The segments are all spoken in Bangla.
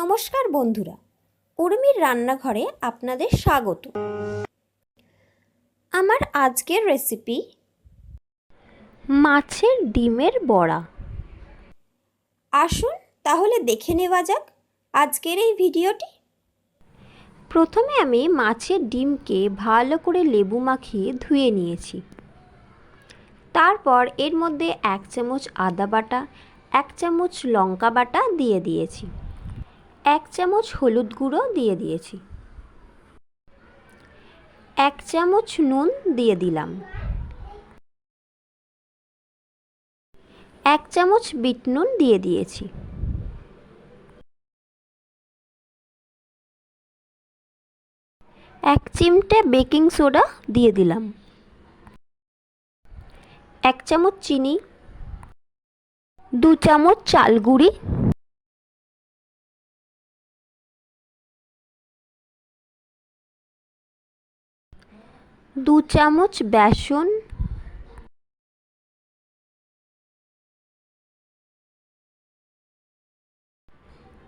নমস্কার বন্ধুরা, উর্মির রান্নাঘরে আপনাদের স্বাগত। আমার আজকের রেসিপি মাছের ডিমের বড়া। আসুন তাহলে দেখে নেওয়া যাক আজকের এই ভিডিওটি। প্রথমে আমি মাছের ডিমকে ভালো করে লেবু মাখিয়ে ধুয়ে নিয়েছি। তারপর এর মধ্যে এক চামচ আদা বাটা, এক চামচ লঙ্কা বাটা দিয়ে দিয়েছি। এক চামচ হলুদ গুঁড়ো দিয়ে দিয়েছি। এক চামচ নুন দিয়ে দিলাম। এক চামচ বিট নুন দিয়ে দিয়েছি। এক চিমটে বেকিং সোডা দিয়ে দিলাম। এক চামচ চিনি। দু চামচ চাল গুঁড়ি। দু চামচ বেসন।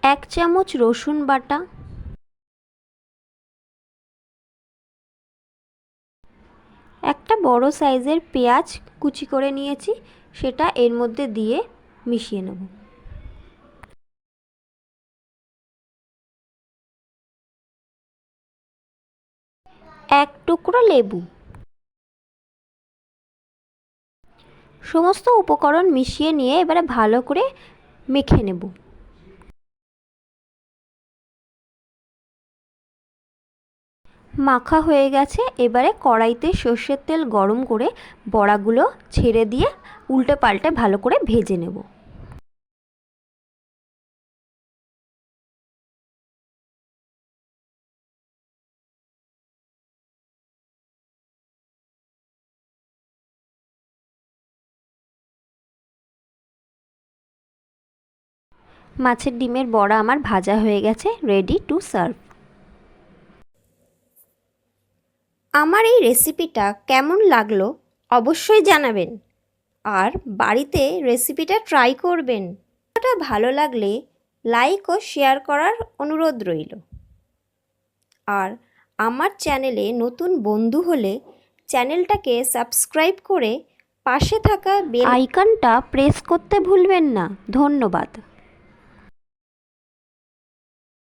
এক চামচ রসুন বাটা। একটা বড় সাইজের পেঁয়াজ কুচি করে নিয়েছি, সেটা এর মধ্যে দিয়ে মিশিয়ে নেব। এক টুকরো লেবু। সমস্ত উপকরণ মিশিয়ে নিয়ে এবারে ভালো করে মেখে নেব। মাখা হয়ে গেছে, এবারে কড়াইতে সর্ষের তেল গরম করে বড়াগুলো ছেড়ে দিয়ে উল্টে পাল্টে ভালো করে ভেজে নেব। মাছের ডিমের বড়া আমার ভাজা হয়ে গেছে রেডি টু সার্ভ আমার এই রেসিপিটা কেমন লাগল অবশ্যই জানাবেন। আর বাড়িতে রেসিপিটা ট্রাই করবেন। এটা ভালো লাগলে লাইক ও শেয়ার করার অনুরোধ রইল। আর আমার চ্যানেলে নতুন বন্ধু হলে চ্যানেলটাকে সাবস্ক্রাইব করে পাশে থাকা বেল আইকনটা প্রেস করতে ভুলবেন না। ধন্যবাদ।